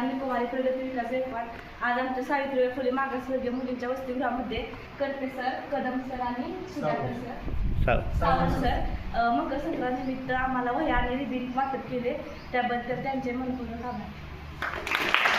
मी कुमारी प्रगती विकास गायकवाड आज आमच्या सावित्रीबाई फुले मागासवर्गीय मुलींच्या वसतिगृहामध्ये करते सर. कदम सर आणि सुधाकर सर. सावंत. सर. मकर संक्रांतीनिमित्त आम्हाला वह्या आणि रिबीन वाटप केले. त्याबद्दल त्यांचे मनपूर्वक आभार.